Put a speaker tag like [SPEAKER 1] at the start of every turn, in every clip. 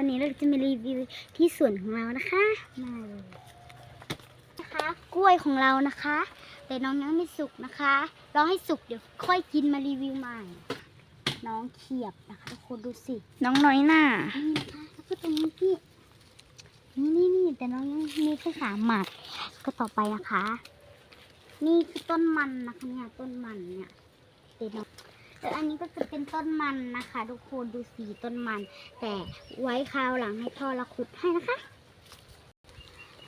[SPEAKER 1] วันนี้เราจะมารีวิวที่สวนของเรานะคะมาเลยนะคะ กล้วยของเรานะคะ แต่น้องยังไม่สุกนะคะรอให้สุกเดี๋ยวค่อยกินมารีวิวใหม่ น้องเขียบนะคะทุกคนดูสิ
[SPEAKER 2] น้องน้อยหน้า
[SPEAKER 1] นี่นะคะแล้วก็ตรงนี้พี่นี่นี่นี่แต่น้องยังมีแค่สามหมัดก็ต่อไปนะคะ นี่คือต้นมันนะคะเนี่ยต้นมันเนี่ยเดี๋ยวน้อง แล้วอันนี้ก็จะเป็นต้นมันนะคะ ทุกคนดูสีต้นมัน แต่ไว้คราวหลังให้พ่อละขุดให้นะคะ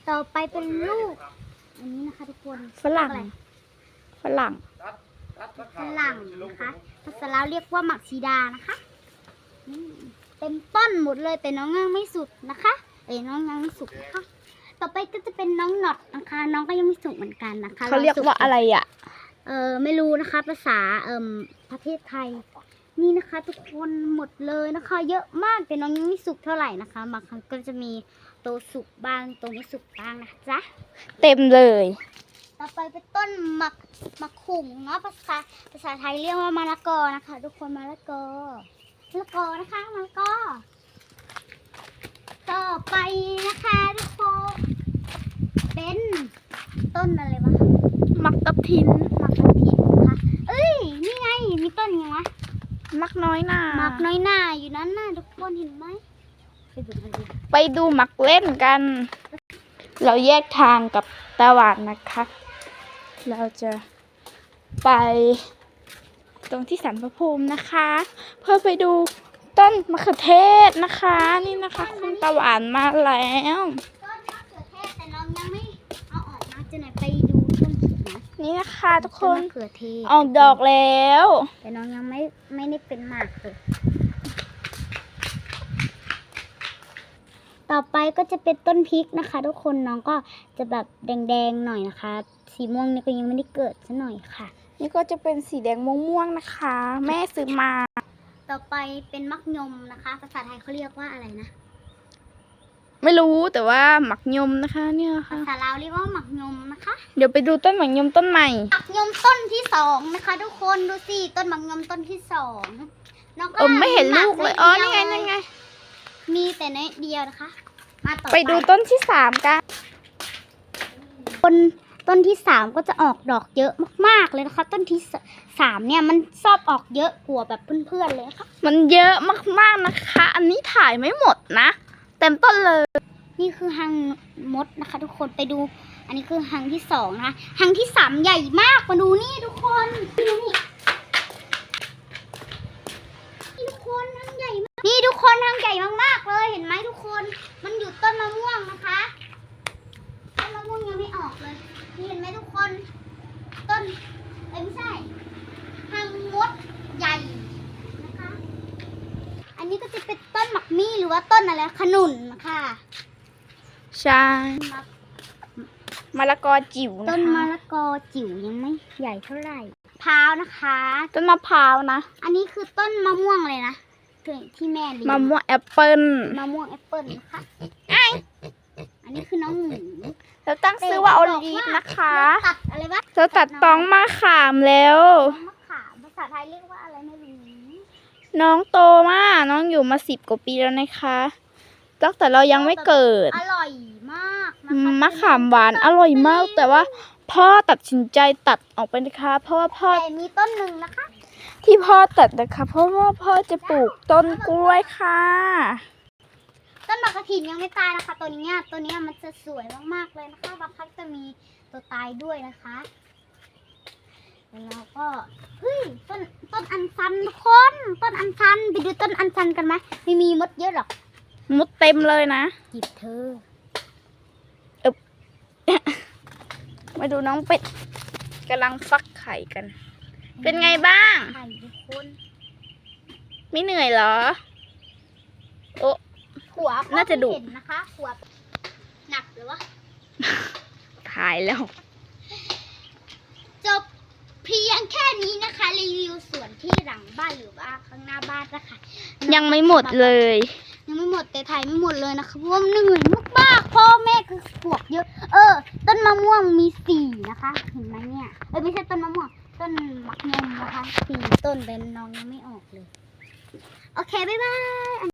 [SPEAKER 1] ต่อไปเป็นลูก อันนี้นะคะ ทุกคน
[SPEAKER 2] ฝรั่ง
[SPEAKER 1] อะไร
[SPEAKER 2] ฝรั่ง
[SPEAKER 1] ฝรั่งนะคะภาษาลาวเรียกว่าหมักชีดานะคะอืมเต็มต้นหมดเลยแต่น้องยังไม่สุดนะคะเอ้ยน้องยังไม่สุกนะคะ ต่อไปก็จะเป็นน้องหนอดนะคะ น้องก็ยังไม่สุกเหมือนกันนะคะ
[SPEAKER 2] เขาเรียกว่าอะไรอะ
[SPEAKER 1] เออไม่รู้นะคะ ภาษาเอ่ม ประเทศไทย นี่นะคะ ทุกคนหมดเลยนะคะ เยอะมากแต่น้องยังไม่สุกเท่าไหร่นะคะบางครั้งก็จะมีตัวสุกบ้างตัวไม่สุกบ้างนะจ๊ะ
[SPEAKER 2] เต็มเลย
[SPEAKER 1] ต่อไปเป็นต้นมะมะขุงเนาะภาษาภาษาไทยเรียกว่ามะละกอนะคะ ทุกคนมะละกอมะละกอนะคะมะละกอต่อไปนะคะทุกคนเป็นต้นอะไรวะ
[SPEAKER 2] มักกะทิน
[SPEAKER 1] มักกะทินนะคะเอ้ยนี่ไงมีต้นยังวะ
[SPEAKER 2] มัก น้อยหน้า
[SPEAKER 1] มักน้อยหน้าอยู่นั้นน่ะทุกคนเห็นไหมไปดูกันดิ
[SPEAKER 2] ไปดูมักเล่นกัน เราแยกทางกับตาหวานนะคะ เราจะไป ตรงที่สันพระภูมินะคะ เพื่อไปดูต้นมะเขือเทศนะคะ นี่นะคะ คุณตาหวานมาแล้ว
[SPEAKER 1] ต้นมะเขือเทศแต่น้องยังไม่เอาออกมาจะไหนไปดูต้นขิง นะ
[SPEAKER 2] นี่นะคะทุกค
[SPEAKER 1] ต้น
[SPEAKER 2] น
[SPEAKER 1] มะเขือเทศ
[SPEAKER 2] ออกดอกแล้ว
[SPEAKER 1] แต่น้องยังไม่ไม่ได้เป็นหมากเลยต่อไปก็จะเป็นต้นพริกนะคะ ทุกคนน้องก็จะแบบแดงๆหน่อยนะคะ สีม่วงนี่ก็ยังไม่ได้เกิดซะหน่อยค่ะ
[SPEAKER 2] นี่ก็จะเป็นสีแดงม่วงๆนะคะ แม่ซื้อมา
[SPEAKER 1] ต่อไปเป็นมักยมนะคะ ภาษาไทยเขาเรียกว่าอะไรนะ
[SPEAKER 2] ไม่รู้แต่ว่าหมักยมนะคะ เนี่ย
[SPEAKER 1] ภา
[SPEAKER 2] ค่ะ
[SPEAKER 1] ษาลาวเรียกว่าหมักยมนะคะ
[SPEAKER 2] เดี๋ยวไปดูต้นหมักยมต้นใหม่
[SPEAKER 1] หมักยมต้นที่สองนะคะ ทุกคนดูสิต้นหมักยมต้นที่สองน้องก็
[SPEAKER 2] เออไม่เห็นลูกเลยอ๋อนี่ไง
[SPEAKER 1] หมั
[SPEAKER 2] นี่ไง
[SPEAKER 1] มีแต่ในเดียวนะคะ มาต่อ
[SPEAKER 2] ไปดูต้นที่สามกัน
[SPEAKER 1] ต้นต้นที่สามก็จะออกดอกเยอะมากๆเลยนะคะ ต้นที่สสามเนี่ยมันชอบออกเยอะกว่าแบบเพื่อนๆเลยนะคะ
[SPEAKER 2] มันเยอะมากๆนะคะ อันนี้ถ่ายไม่หมดนะ เต็มต้นเลย
[SPEAKER 1] นี่คือหังมดนะคะ ทุกคนไปดู อันนี้คือหังที่สองนะคะหังที่สามใหญ่มากมาดูนี่ทุกคนนี่นี่นี่ทุกคนหังใหญ่มากนี่ทุกคนหังใหญ่มากๆเลยเห็นไหมทุกคน มันอยู่ต้นมะม่วงนะคะต้นมะม่วงยังไม่ออกเลยนี่เห็นไหมทุกคน ต้นเอ้ไม่ใช่หังมดใหญ่นะคะ อันนี้ก็จะเป็นต้นหมักมี่ หรือว่าต้นอะไรขนุนค่ะ
[SPEAKER 2] ใช่มะละกอจิ๋ว
[SPEAKER 1] ต้
[SPEAKER 2] นะ
[SPEAKER 1] นมะ
[SPEAKER 2] คะ
[SPEAKER 1] ละกอจิ๋วยังไม่ใหญ่เท่าไหร่พร้าวนะคะ
[SPEAKER 2] ต้นมะพร้าวนะ
[SPEAKER 1] อันนี้คือต้นมะม่วงเลยนะที่ที่แม่เลี้ยง
[SPEAKER 2] มะม่วงแอปเปิ้ล
[SPEAKER 1] มะม่วงแอปเปิ้ลนะคะอันนี้คือน้องหมู
[SPEAKER 2] แล้วตั้งชื่อว่าโอลีฟนะคะ
[SPEAKER 1] เราตัดอะไรวะ
[SPEAKER 2] เราตัดตองมาขามแล้ว
[SPEAKER 1] มะขามภาษาไทยเรียกว่าอะไรไม่รู้
[SPEAKER 2] น้องโตมาก น้องอยู่มาสิบกว่าปีแล้วนะคะ ตั้งแต่เรายังไม่เกิด
[SPEAKER 1] อร่อยมากนะ
[SPEAKER 2] อื
[SPEAKER 1] คะ
[SPEAKER 2] มมะขามหวานอร่อยมาก แต่ว่าพ่อตัดสินใจตัดออกไปนะคะ เพราะว่าพ่อ
[SPEAKER 1] แต่มีต้นหนึ่งนะคะ
[SPEAKER 2] ที่พ่อตัดนะคะ เพราะว่าพ่อจะปลูกต้นกล้วยค่ะ
[SPEAKER 1] ต้นหมากกระถินยังไม่ตายนะคะ ตัวเนี้ยตัวเนี้ยมันจะสวยมากๆเลยนะคะบางครั้งจะมีตัวตายด้วยนะคะแล้วเราก็เฮ้ยต้นต้นอันซันทุกคนต้นอันซันไปดูต้นอันซันกันไหมไม่มีมดเยอะหรอก
[SPEAKER 2] มุดเต็มเลยนะ
[SPEAKER 1] หยิบเธอ
[SPEAKER 2] มาดูน้องเป็ดกำลังฟักไข่กัน เป็นไงบ้าง
[SPEAKER 1] ไข่ทุกคน
[SPEAKER 2] ไม่เหนื่อยเหรอ โอ้
[SPEAKER 1] หัวก็
[SPEAKER 2] น่าจะดุ
[SPEAKER 1] ไม่เห็นนะคะหัวหนักหรือวะ
[SPEAKER 2] ถ่ายแล้ว
[SPEAKER 1] จบเพียงแค่นี้นะคะ รีวิวสวนที่หลังบ้านหรือว่าข้างหน้าบ้านนะคะ
[SPEAKER 2] ยังไม่หมดเลย
[SPEAKER 1] ยังไม่หมดแต่ถ่ายไม่หมดเลยนะคะเพราะว่าเหนื่อยมากๆพ่อแม่คือปวกเยอะ เออ ต้นมะม่วงมีสี่นะคะ เห็นไหมเนี่ยเออไม่ใช่ต้นมะม่วงต้นมักยมนะคะสี่ต้นแต่น้องยังไม่ออกเลย โอเค บ๊ายบาย